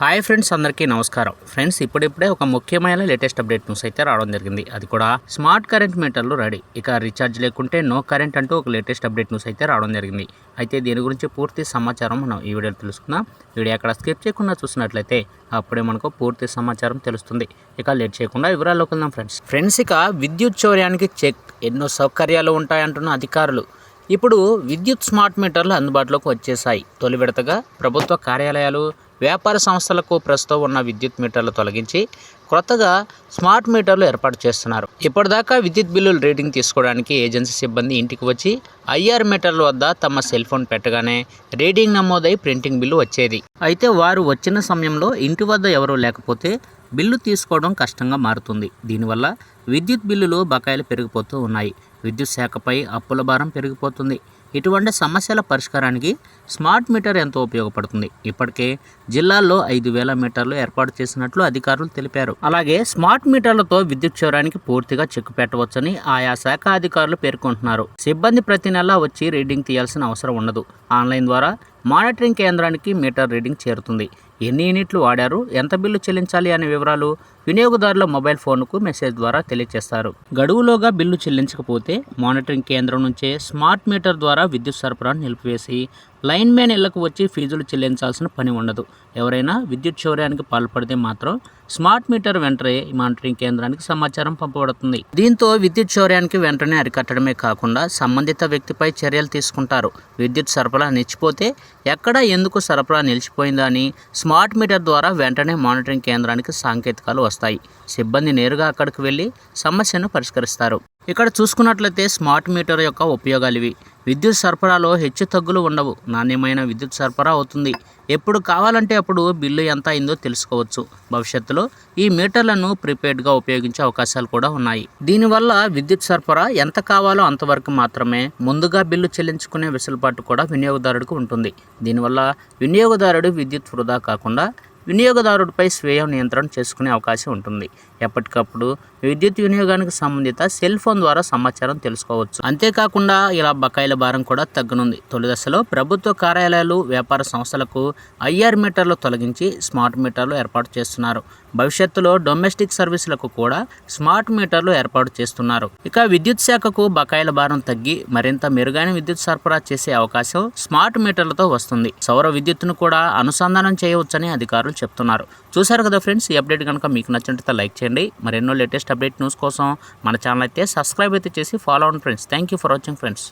Hi friends అందరికీ నమస్కారం. Friends ఇప్పుడిప్పుడే ఒక ముఖ్యమైన లేటెస్ట్ అప్డేట్ న్యూస్ అయితే రావడం జరిగింది. అది కూడా స్మార్ట్ కరెంట్ మీటర్లు రెడీ ఇక రీఛార్జ్ లేకుంటే నో కరెంట్ అంటూ ఒక లేటెస్ట్ అప్డేట్ న్యూస్ అయితే రావడం జరిగింది. అయితే దీని గురించి పూర్తి సమాచారం మనం ఈ వీడియోలో తెలుసుకుందాం. వీడియో అక్కడ స్కిప్ చేయకుండా చూసినట్లయితే అప్పుడే మనకు పూర్తి సమాచారం తెలుస్తుంది. ఇక లేట్ చేయకుండా వివరాల్లోకి వెళ్దాం ఫ్రెండ్స్. ఫ్రెండ్స్ ఇక విద్యుత్ చౌర్యానికి చెక్ ఎన్నో సౌకర్యాలు ఉంటాయంటున్న అధికారులు. ఇప్పుడు విద్యుత్ స్మార్ట్ మీటర్లు అందుబాటులోకి వచ్చేసాయి. తొలి విడతగా ప్రభుత్వ కార్యాలయాలు వ్యాపార సంస్థలకు ప్రస్తుతం ఉన్న విద్యుత్ మీటర్లు తొలగించి కొత్తగా స్మార్ట్ మీటర్లు ఏర్పాటు చేస్తున్నారు. ఇప్పటిదాకా విద్యుత్ బిల్లులు రీడింగ్ తీసుకోవడానికి ఏజెన్సీ సిబ్బంది ఇంటికి వచ్చి ఐఆర్ మీటర్ల వద్ద తమ సెల్ ఫోన్ పెట్టగానే రీడింగ్ నమోదై ప్రింటింగ్ బిల్లు వచ్చేది. అయితే వారు వచ్చిన సమయంలో ఇంటి వద్ద ఎవరూ లేకపోతే బిల్లు తీసుకోవడం కష్టంగా మారుతుంది. దీనివల్ల విద్యుత్ బిల్లులు బకాయిలు పెరిగిపోతూ ఉన్నాయి. విద్యుత్ శాఖపై అప్పుల భారం పెరిగిపోతుంది. ఇటువంటి సమస్యల పరిష్కారానికి స్మార్ట్ మీటర్ ఎంతో ఉపయోగపడుతుంది. ఇప్పటికే జిల్లాల్లో ఐదు వేల మీటర్లు ఏర్పాటు చేసినట్లు అధికారులు తెలిపారు. అలాగే స్మార్ట్ మీటర్లతో విద్యుత్ చౌరానికి పూర్తిగా చెక్కు పెట్టవచ్చని ఆయా శాఖ అధికారులు పేర్కొంటున్నారు. సిబ్బంది ప్రతి నెలా వచ్చి రీడింగ్ తీయాల్సిన అవసరం ఉండదు. ఆన్లైన్ ద్వారా మానిటరింగ్ కేంద్రానికి మీటర్ రీడింగ్ చేరుతుంది. ఎన్ని యూనిట్లు వాడారు? ఎంత బిల్లు చెల్లించాలి అనే వివరాలు వినియోగదారుల మొబైల్ ఫోన్కు మెసేజ్ ద్వారా తెలియజేస్తారు గడువులోగా బిల్లు చెల్లించకపోతే మానిటరింగ్ కేంద్రం నుంచే స్మార్ట్ మీటర్ ద్వారా విద్యుత్ సరఫరాను నిలిపివేసి లైన్ మ్యాన్ ఇళ్ళకు వచ్చి ఫీజులు చెల్లించాల్సిన పని ఉండదు. ఎవరైనా విద్యుత్ చౌర్యానికి పాల్పడితే మాత్రం స్మార్ట్ మీటర్ వెంటనే మానిటరింగ్ కేంద్రానికి సమాచారం పంపబడుతుంది. దీంతో విద్యుత్ చౌర్యానికి వెంటనే అరికట్టడమే కాకుండా సంబంధిత వ్యక్తిపై చర్యలు తీసుకుంటారు. విద్యుత్ సరఫరా నిలిచిపోతే ఎక్కడ ఎందుకు సరఫరా నిలిచిపోయిందా అని స్మార్ట్ మీటర్ ద్వారా వెంటనే మానిటరింగ్ కేంద్రానికి సాంకేతికాలు వస్తాయి. సిబ్బంది నేరుగా అక్కడికి వెళ్ళి సమస్యను పరిష్కరిస్తారు. ఇక్కడ చూసుకున్నట్లయితే స్మార్ట్ మీటర్ యొక్క ఉపయోగాలు ఇవి. విద్యుత్ సరఫరాలో హెచ్చు తగ్గులు ఉండవు. నాణ్యమైన విద్యుత్ సరఫరా అవుతుంది. ఎప్పుడు కావాలంటే అప్పుడు బిల్లు ఎంత అయిందో తెలుసుకోవచ్చు. భవిష్యత్తులో ఈ మీటర్లను ప్రీపెయిడ్గా ఉపయోగించే అవకాశాలు కూడా ఉన్నాయి. దీనివల్ల విద్యుత్ సరఫరా ఎంత కావాలో అంతవరకు మాత్రమే ముందుగా బిల్లు చెల్లించుకునే వెసులుబాటు కూడా వినియోగదారుడికి ఉంటుంది. దీనివల్ల వినియోగదారుడు విద్యుత్ వృధా కాకుండా వినియోగదారుడిపై స్వీయ నియంత్రణ చేసుకునే అవకాశం ఉంటుంది. ఎప్పటికప్పుడు విద్యుత్ వినియోగానికి సంబంధిత సెల్ ఫోన్ ద్వారా సమాచారం తెలుసుకోవచ్చు. అంతేకాకుండా ఇలా బకాయిల భారం కూడా తగ్గనుంది. తొలి దశలో ప్రభుత్వ కార్యాలయాలు వ్యాపార సంస్థలకు ఐఆర్ మీటర్లు తొలగించి స్మార్ట్ మీటర్లు ఏర్పాటు చేస్తున్నారు. భవిష్యత్తులో డొమెస్టిక్ సర్వీసులకు కూడా స్మార్ట్ మీటర్లు ఏర్పాటు చేస్తున్నారు. ఇక విద్యుత్ శాఖకు బకాయిల భారం తగ్గి మరింత మెరుగైన విద్యుత్ సరఫరా చేసే అవకాశం స్మార్ట్ మీటర్లతో వస్తుంది. సౌర విద్యుత్తును కూడా అనుసంధానం చేయవచ్చని అధికారులు చెప్తున్నారు. చూసారు కదా ఫ్రెండ్స్ ఈ అప్డేట్ కనుక మీకు నచ్చినట్లయితే లైక్ చేయండి. మరెన్నో లేటెస్ట్ అప్డేట్ న్యూస్ కోసం మన ఛానల్ అయితే సబ్స్క్రైబ్ అయితే చేసి ఫాలో అవ్వండి friends. Thank you for watching friends